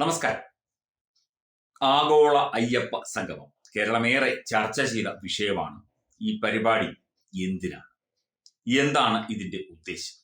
നമസ്കാരം. ആഗോള അയ്യപ്പ സംഗമം. കേരളമേറെ ചർച്ച ചെയ്ത വിഷയമാണ് ഈ പരിപാടി എന്തിനാണ്? എന്താണ് ഇതിന്റെ ഉദ്ദേശം?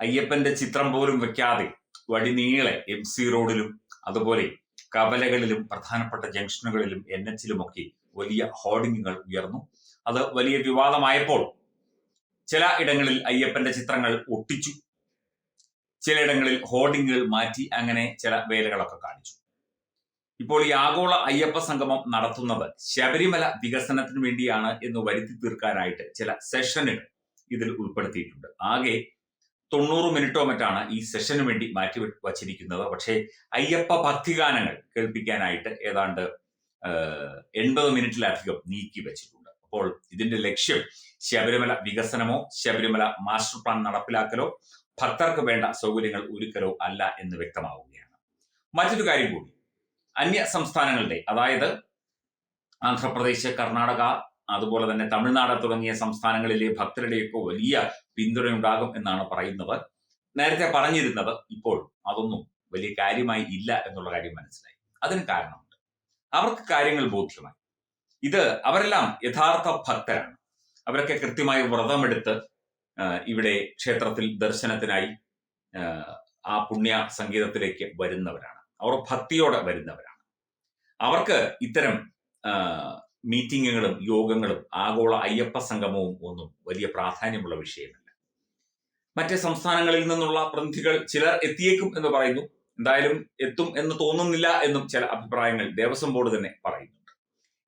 അയ്യപ്പന്റെ ചിത്രം പോലും വെക്കാതെ വടിനീളെ എം സി റോഡിലും അതുപോലെ കവലകളിലും പ്രധാനപ്പെട്ട ജംഗ്ഷനുകളിലും എൻ എച്ചിലുമൊക്കെ വലിയ ഹോർഡിങ്ങുകൾ ഉയർന്നു. അത് വലിയ വിവാദമായപ്പോൾ ചില ഇടങ്ങളിൽ അയ്യപ്പന്റെ ചിത്രങ്ങൾ ഒട്ടിച്ചു. ചിലയിടങ്ങളിൽ ഹോർഡിങ്ങുകൾ മാറ്റി അങ്ങനെ ചില വേലകളൊക്കെ കാണിച്ചു. ഇപ്പോൾ ഈ ആഗോള അയ്യപ്പ സംഗമം നടത്തുന്നത് ശബരിമല വികസനത്തിന് വേണ്ടിയാണ് എന്ന് വരുത്തി തീർക്കാനായിട്ട് ചില സെഷനുകൾ ഇതിൽ ഉൾപ്പെടുത്തിയിട്ടുണ്ട്. ആകെ തൊണ്ണൂറ് മിനിറ്റോ മറ്റാണ് ഈ സെഷന് വേണ്ടി മാറ്റി വച്ചിരിക്കുന്നത്. പക്ഷേ അയ്യപ്പ ഭക്തിഗാനങ്ങൾ കേൾപ്പിക്കാനായിട്ട് ഏതാണ്ട് എൺപത് മിനിറ്റിലധികം നീക്കി വെച്ചിട്ടുണ്ട്. അപ്പോൾ ഇതിന്റെ ലക്ഷ്യം ശബരിമല വികസനമോ ശബരിമല മാസ്റ്റർ പ്ലാൻ നടപ്പിലാക്കലോ ഭക്തർക്ക് വേണ്ട സൗകര്യങ്ങൾ ഒരുക്കലോ അല്ല എന്ന് വ്യക്തമാവുകയാണ്. മറ്റൊരു കാര്യം കൂടി. അന്യ സംസ്ഥാനങ്ങളുടെ അതായത് ആന്ധ്രാപ്രദേശ് കർണാടക അതുപോലെ തന്നെ തമിഴ്നാട് തുടങ്ങിയ സംസ്ഥാനങ്ങളിലെ ഭക്തരുടെയൊക്കെ വലിയ പിന്തുണയുണ്ടാകും എന്നാണ് പറയുന്നത്. നേരത്തെ പറഞ്ഞിരുന്നത് ഇപ്പോൾ അതൊന്നും വലിയ കാര്യമായി ഇല്ല എന്നുള്ള കാര്യം മനസ്സിലായി. അതിന് കാരണമുണ്ട്. അവർക്ക് കാര്യങ്ങൾ ബോധ്യമായി. ഇത് അവരെല്ലാം യഥാർത്ഥ ഭക്തരാണ്. അവരൊക്കെ കൃത്യമായി വ്രതമെടുത്ത് ഇവിടെ ക്ഷേത്രത്തിൽ ദർശനത്തിനായി ആ, പുണ്യ സംഗീതത്തിലേക്ക് വരുന്നവരാണ്. അവർ ഭക്തിയോടെ വരുന്നവരാണ്. അവർക്ക് ഇത്തരം മീറ്റിങ്ങുകളും യോഗങ്ങളും ആഗോള അയ്യപ്പ സംഗമവും ഒന്നും വലിയ പ്രാധാന്യമുള്ള വിഷയമല്ല. മറ്റ് സംസ്ഥാനങ്ങളിൽ നിന്നുള്ള പ്രതിനിധികൾ ചിലർ എത്തിയേക്കും എന്ന് പറയുന്നു. എന്തായാലും എത്തും എന്ന് തോന്നുന്നില്ല എന്നും ചില അഭിപ്രായങ്ങൾ ദേവസ്വം ബോർഡ് തന്നെ പറയുന്നുണ്ട്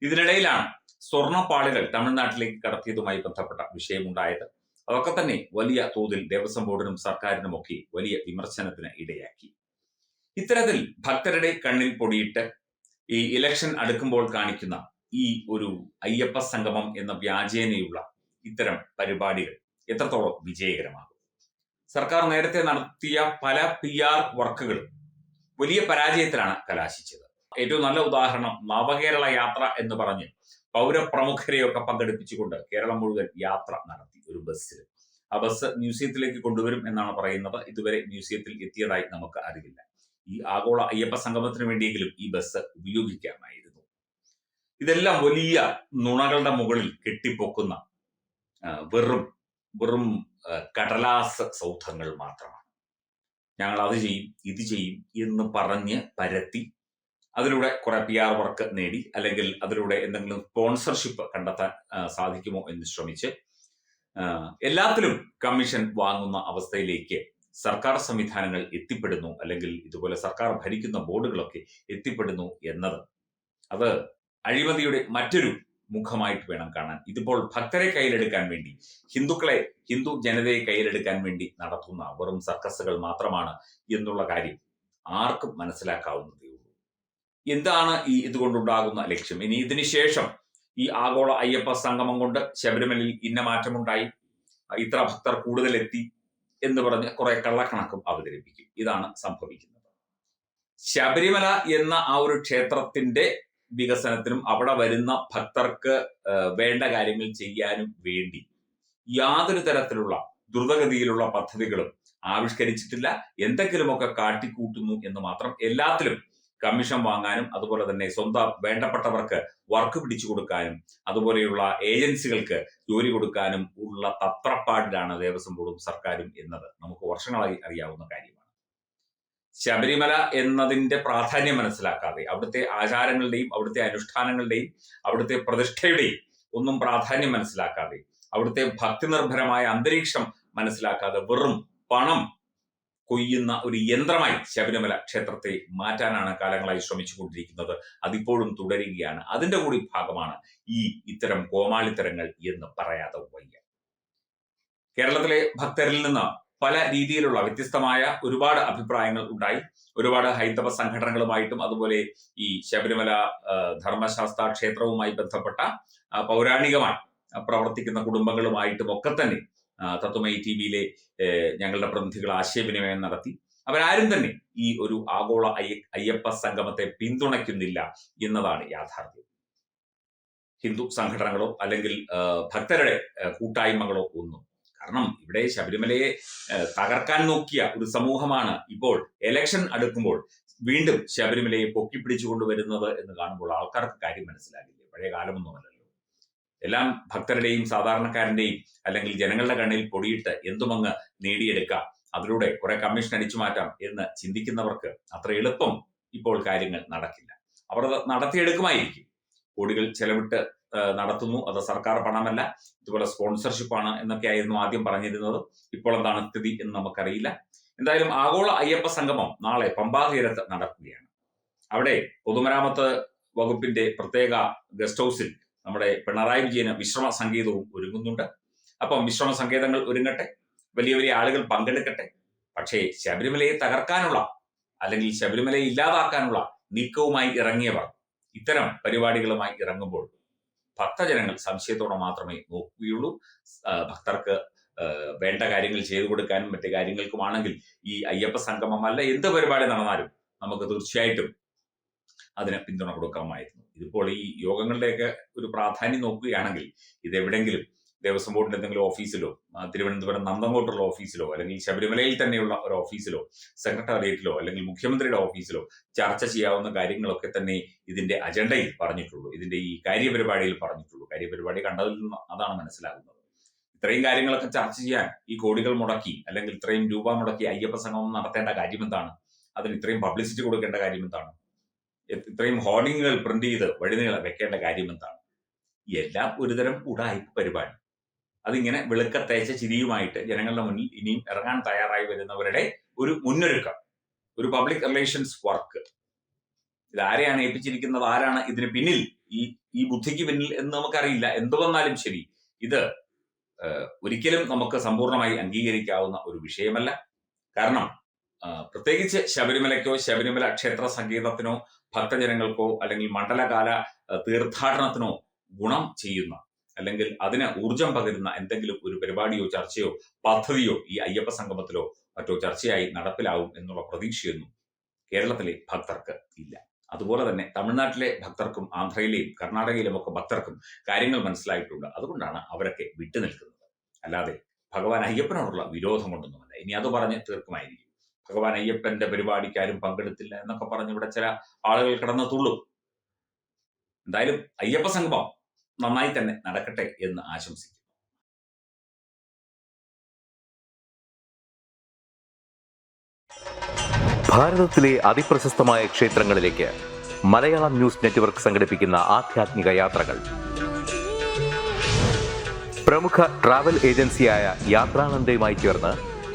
ഇതിനിടയിലാണ് സ്വർണപ്പാളികൾ തമിഴ്നാട്ടിലേക്ക് കടത്തിയതുമായി ബന്ധപ്പെട്ട വിഷയമുണ്ടായത്. അതൊക്കെ തന്നെ വലിയ തോതിൽ ദേവസ്വം ബോർഡിനും സർക്കാരിനും ഒക്കെ വലിയ വിമർശനത്തിന് ഇടയാക്കി. ഇത്തരത്തിൽ ഭക്തരുടെ കണ്ണിൽ പൊടിയിട്ട് ഈ ഇലക്ഷൻ അടുക്കുമ്പോൾ കാണിക്കുന്ന ഈ ഒരു അയ്യപ്പ സംഗമം എന്ന വ്യാജേനയുള്ള ഇത്തരം പരിപാടികൾ എത്രത്തോളം വിജയകരമാകും? സർക്കാർ നേരത്തെ നടത്തിയ പല പി ആർ വർക്കുകളും വലിയ പരാജയത്തിലാണ് കലാശിച്ചത്. ഏറ്റവും നല്ല ഉദാഹരണം നവകേരള യാത്ര എന്ന് പറഞ്ഞ് പൗരപ്രമുഖരെയൊക്കെ പങ്കെടുപ്പിച്ചുകൊണ്ട് കേരളം മുഴുവൻ യാത്ര നടത്തി ഒരു ബസ്സിൽ ആ ബസ് മ്യൂസിയത്തിലേക്ക് കൊണ്ടുവരും എന്നാണ് പറയുന്നത്. ഇതുവരെ മ്യൂസിയത്തിൽ എത്തിയതായി നമുക്ക് അറിവില്ല. ഈ ആഗോള അയ്യപ്പ സംഗമത്തിന് വേണ്ടിയെങ്കിലും ഈ ബസ് ഉപയോഗിക്കാമായിരുന്നു. ഇതെല്ലാം വലിയ നുണകളുടെ മുകളിൽ കെട്ടിപ്പൊക്കുന്ന വെറും വെറും കടലാസ സൗധങ്ങൾ മാത്രമാണ്. ഞങ്ങൾ അത് ചെയ്യും ഇത് ചെയ്യും എന്ന് പറഞ്ഞ് പരത്തി അതിലൂടെ കുറെ പി ആർ വർക്ക് നേടി അല്ലെങ്കിൽ അതിലൂടെ എന്തെങ്കിലും സ്പോൺസർഷിപ്പ് കണ്ടെത്താൻ സാധിക്കുമോ എന്ന് ശ്രമിച്ച് എല്ലാത്തിലും കമ്മീഷൻ വാങ്ങുന്ന അവസ്ഥയിലേക്ക് സർക്കാർ സംവിധാനങ്ങൾ എത്തിപ്പെടുന്നു അല്ലെങ്കിൽ ഇതുപോലെ സർക്കാർ ഭരിക്കുന്ന ബോർഡുകളൊക്കെ എത്തിപ്പെടുന്നു എന്നത്. അത് അഴിമതിയുടെ മറ്റൊരു മുഖമായിട്ട് വേണം കാണാൻ. ഇതിപ്പോൾ ഭക്തരെ കയ്യിലെടുക്കാൻ വേണ്ടി ഹിന്ദുക്കളെ ഹിന്ദു ജനതയെ കയ്യിലെടുക്കാൻ വേണ്ടി നടത്തുന്ന വെറും സർക്കസുകൾ മാത്രമാണ് എന്നുള്ള കാര്യം ആർക്കും മനസ്സിലാക്കാവുന്നതേ എന്താണ് ഈ ഇതുകൊണ്ടുണ്ടാകുന്ന ലക്ഷ്യം? ഇനി ഇതിനു ശേഷം ഈ ആഗോള അയ്യപ്പ സംഗമം കൊണ്ട് ശബരിമലയിൽ ഇന്ന മാറ്റമുണ്ടായി ഇത്ര ഭക്തർ കൂടുതൽ എത്തി എന്ന് പറഞ്ഞ് കുറെ കള്ളക്കണക്കും അവതരിപ്പിക്കും. ഇതാണ് സംഭവിക്കുന്നത്. ശബരിമല എന്ന ആ ഒരു ക്ഷേത്രത്തിന്റെ വികസനത്തിനും അവിടെ വരുന്ന ഭക്തർക്ക് വേണ്ട കാര്യങ്ങൾ ചെയ്യാനും വേണ്ടി യാതൊരു തരത്തിലുള്ള ദ്രുതഗതിയിലുള്ള പദ്ധതികളും ആവിഷ്കരിച്ചിട്ടില്ല. എന്തെങ്കിലുമൊക്കെ കാട്ടിക്കൂട്ടുന്നു എന്ന് മാത്രം എല്ലാത്തിലും കമ്മീഷൻ വാങ്ങാനും അതുപോലെ തന്നെ സ്വന്തം വേണ്ടപ്പെട്ടവർക്ക് വർക്ക് പിടിച്ചു കൊടുക്കാനും അതുപോലെയുള്ള ഏജൻസികൾക്ക് ജോലി കൊടുക്കാനും ഉള്ള തത്രപ്പാടിലാണ് ദേവസ്വം ബോർഡും സർക്കാരും എന്നത്. നമുക്ക് വർഷങ്ങളായി അറിയാവുന്ന കാര്യമാണ്. ശബരിമല എന്നതിന്റെ പ്രാധാന്യം മനസ്സിലാക്കാതെ അവിടുത്തെ ആചാരങ്ങളുടെയും അവിടുത്തെ അനുഷ്ഠാനങ്ങളുടെയും അവിടുത്തെ പ്രതിഷ്ഠയുടെയും ഒന്നും പ്രാധാന്യം മനസ്സിലാക്കാതെ അവിടുത്തെ ഭക്തി നിർഭരമായ അന്തരീക്ഷം മനസ്സിലാക്കാതെ വെറും പണം കൊയ്യുന്ന ഒരു യന്ത്രമായി ശബരിമല ക്ഷേത്രത്തെ മാറ്റാനാണ് കാലങ്ങളായി ശ്രമിച്ചു ശ്രമിച്ചുകൊണ്ടിരിക്കുന്നത്. അതിപ്പോഴും തുടരുകയാണ്. അതിന്റെ കൂടി ഭാഗമാണ് ഈ ഇത്തരം കോമാളിത്തരങ്ങൾ എന്ന് പറയാതെ വയ്യ. കേരളത്തിലെ ഭക്തരിൽ നിന്ന് പല രീതിയിലുള്ള വ്യത്യസ്തമായ ഒരുപാട് അഭിപ്രായങ്ങൾ ഉണ്ടായി. ഒരുപാട് ഹൈന്ദവ സംഘടനകളുമായിട്ടും അതുപോലെ ഈ ശബരിമല ധർമ്മശാസ്ത്ര ക്ഷേത്രവുമായി ബന്ധപ്പെട്ട പൗരാണികമായി പ്രവർത്തിക്കുന്ന കുടുംബങ്ങളുമായിട്ടും ഒക്കെ തന്നെ തത്വമയി ടി വിയിലെ ഞങ്ങളുടെ പ്രതിനിധികൾ ആശയവിനിമയം നടത്തി. അവരാരും തന്നെ ഈ ഒരു ആഗോള അയ്യ അയ്യപ്പ സംഗമത്തെ പിന്തുണയ്ക്കുന്നില്ല എന്നതാണ് യാഥാർത്ഥ്യം. ഹിന്ദു സംഘടനകളോ അല്ലെങ്കിൽ ഭക്തരുടെ കൂട്ടായ്മകളോ ഒന്നും. കാരണം ഇവിടെ ശബരിമലയെ തകർക്കാൻ നോക്കിയ ഒരു സമൂഹമാണ് ഇപ്പോൾ എലക്ഷൻ അടുക്കുമ്പോൾ വീണ്ടും ശബരിമലയെ പൊക്കിപ്പിടിച്ചുകൊണ്ടുവരുന്നത് എന്ന് കാണുമ്പോൾ ആൾക്കാർക്ക് കാര്യം മനസ്സിലാകില്ല? പഴയ കാലമൊന്നുമല്ലല്ലോ എല്ലാം ഭക്തരുടെയും സാധാരണക്കാരന്റെയും അല്ലെങ്കിൽ ജനങ്ങളുടെ കണ്ണിൽ പൊടിയിട്ട് എന്തുമങ്ങ് നേടിയെടുക്കാം. അതിലൂടെ കുറെ കമ്മീഷൻ അടിച്ചു മാറ്റാം എന്ന് ചിന്തിക്കുന്നവർക്ക് അത്ര എളുപ്പം ഇപ്പോൾ കാര്യങ്ങൾ നടക്കില്ല. അവർ നടത്തിയെടുക്കുമായിരിക്കും. കോടികൾ ചെലവിട്ട് നടത്തുന്നു. അത് സർക്കാർ പണമല്ല. ഇതുപോലെ സ്പോൺസർഷിപ്പാണ് എന്നൊക്കെ ആയിരുന്നു ആദ്യം പറഞ്ഞിരുന്നത്. ഇപ്പോൾ എന്താണ് സ്ഥിതി എന്ന് നമുക്കറിയില്ല. എന്തായാലും ആഗോള അയ്യപ്പ സംഗമം നാളെ പമ്പാതീരത്ത് നടക്കുകയാണ്. അവിടെ പൊതുമരാമത്ത് വകുപ്പിന്റെ പ്രത്യേക ഗസ്റ്റ് ഹൗസിൽ നമ്മുടെ പിണറായി വിജയന് വിശ്രമ സംഗീതവും ഒരുങ്ങുന്നുണ്ട്. അപ്പം വിശ്രമ സംഗീതങ്ങൾ ഒരുങ്ങട്ടെ വലിയ വലിയ ആളുകൾ പങ്കെടുക്കട്ടെ. പക്ഷേ ശബരിമലയെ തകർക്കാനുള്ള അല്ലെങ്കിൽ ശബരിമലയെ ഇല്ലാതാക്കാനുള്ള നീക്കവുമായി ഇറങ്ങിയവർ ഇത്തരം പരിപാടികളുമായി ഇറങ്ങുമ്പോൾ ഭക്തജനങ്ങൾ സംശയത്തോടെ മാത്രമേ നോക്കുകയുള്ളൂ. ഭക്തർക്ക് വേണ്ട കാര്യങ്ങൾ ചെയ്തു കൊടുക്കാനും മറ്റു കാര്യങ്ങൾക്കുമാണെങ്കിൽ ഈ അയ്യപ്പ സംഗമം അല്ല എന്ത് പരിപാടി നടന്നാലും നമുക്ക് തീർച്ചയായിട്ടും അതിന് പിന്തുണ കൊടുക്കാമായിരുന്നു ഇതിപ്പോൾ ഈ യോഗങ്ങളുടെയൊക്കെ ഒരു പ്രാധാന്യം നോക്കുകയാണെങ്കിൽ ഇത് എവിടെങ്കിലും ദേവസ്വം ബോർഡിന്റെ എന്തെങ്കിലും ഓഫീസിലോ തിരുവനന്തപുരം നന്തങ്കോട്ടുള്ള ഓഫീസിലോ അല്ലെങ്കിൽ ശബരിമലയിൽ തന്നെയുള്ള ഒരു ഓഫീസിലോ സെക്രട്ടേറിയറ്റിലോ അല്ലെങ്കിൽ മുഖ്യമന്ത്രിയുടെ ഓഫീസിലോ ചർച്ച ചെയ്യാവുന്ന കാര്യങ്ങളൊക്കെ തന്നെ ഇതിന്റെ അജണ്ടയിൽ പറഞ്ഞിട്ടുള്ളൂ. ഇതിന്റെ ഈ കാര്യപരിപാടിയിൽ പറഞ്ഞിട്ടുള്ളൂ. കാര്യപരിപാടി കണ്ടതിൽ നിന്ന് അതാണ് മനസ്സിലാകുന്നത്. ഇത്രയും കാര്യങ്ങളൊക്കെ ചർച്ച ചെയ്യാൻ ഈ കോടികൾ മുടക്കി അല്ലെങ്കിൽ ഇത്രയും രൂപ മുടക്കി അയ്യപ്പ സംഗമം നടത്തേണ്ട കാര്യം എന്താണ് അതിന് ഇത്രയും പബ്ലിസിറ്റി കൊടുക്കേണ്ട കാര്യം എന്താണ് ഇത്രയും ഹോർഡിങ്ങുകൾ പ്രിന്റ് ചെയ്ത് വഴിനീളം വെക്കേണ്ട കാര്യം എന്താണ് എല്ലാം ഒരുതരം ഉടായ്പ പരിപാടി. അതിങ്ങനെ വെളുക്ക തേച്ച ചിരിയുമായിട്ട് ജനങ്ങളുടെ മുന്നിൽ ഇനിയും ഇറങ്ങാൻ തയ്യാറായി വരുന്നവരുടെ ഒരു മുന്നൊരുക്കം ഒരു പബ്ലിക് റിലേഷൻസ് വർക്ക് ഇത് ആരെയാണ് ഏൽപ്പിച്ചിരിക്കുന്നത്? ആരാണ് ഇതിന് പിന്നിൽ? ഈ ഈ ബുദ്ധിക്ക് പിന്നിൽ എന്ന് നമുക്കറിയില്ല. എന്തു വന്നാലും ശരി. ഇത് ഒരിക്കലും നമുക്ക് സമ്പൂർണമായി അംഗീകരിക്കാവുന്ന ഒരു വിഷയമല്ല. കാരണം പ്രത്യേകിച്ച് ശബരിമലയ്ക്കോ ശബരിമല ക്ഷേത്ര സംഗീതത്തിനോ ഭക്തജനങ്ങൾക്കോ അല്ലെങ്കിൽ മണ്ഡലകാല തീർത്ഥാടനത്തിനോ ഗുണം ചെയ്യുന്ന അല്ലെങ്കിൽ അതിന് ഊർജം പകരുന്ന എന്തെങ്കിലും ഒരു പരിപാടിയോ ചർച്ചയോ പദ്ധതിയോ ഈ അയ്യപ്പ സംഗമത്തിലോ മറ്റോ ചർച്ചയായി നടപ്പിലാവും എന്നുള്ള പ്രതീക്ഷയൊന്നും കേരളത്തിലെ ഭക്തർക്ക് ഇല്ല. അതുപോലെ തന്നെ തമിഴ്നാട്ടിലെ ഭക്തർക്കും ആന്ധ്രയിലെയും കർണാടകയിലും ഒക്കെ ഭക്തർക്കും കാര്യങ്ങൾ മനസ്സിലായിട്ടുണ്ട്. അതുകൊണ്ടാണ് അവരൊക്കെ വിട്ടുനിൽക്കുന്നത്. അല്ലാതെ ഭഗവാൻ അയ്യപ്പനോടുള്ള വിരോധം കൊണ്ടൊന്നുമല്ല. ഇനി അത് പറഞ്ഞ് തീർക്കുമായിരിക്കും. ഭഗവാൻ അയ്യപ്പന്റെ പരിപാടിക്കാരും പങ്കെടുത്തില്ല എന്നൊക്കെ പറഞ്ഞ് ഇവിടെ ചില ആളുകൾ കിടന്ന് തുള്ളും. എന്തായാലും അയ്യപ്പ സംഗമം നന്നായി തന്നെ നടക്കട്ടെ എന്ന് ആശംസിക്കുന്നു. ഭാരതത്തിലെ അതിപ്രശസ്തമായ ക്ഷേത്രങ്ങളിലേക്ക് മലയാളം ന്യൂസ് നെറ്റ്വർക്ക് സംഘടിപ്പിക്കുന്ന ആധ്യാത്മിക യാത്രകൾ. പ്രമുഖ ട്രാവൽ ഏജൻസിയായ യാത്രാനന്ദയുമായി ചേർന്ന്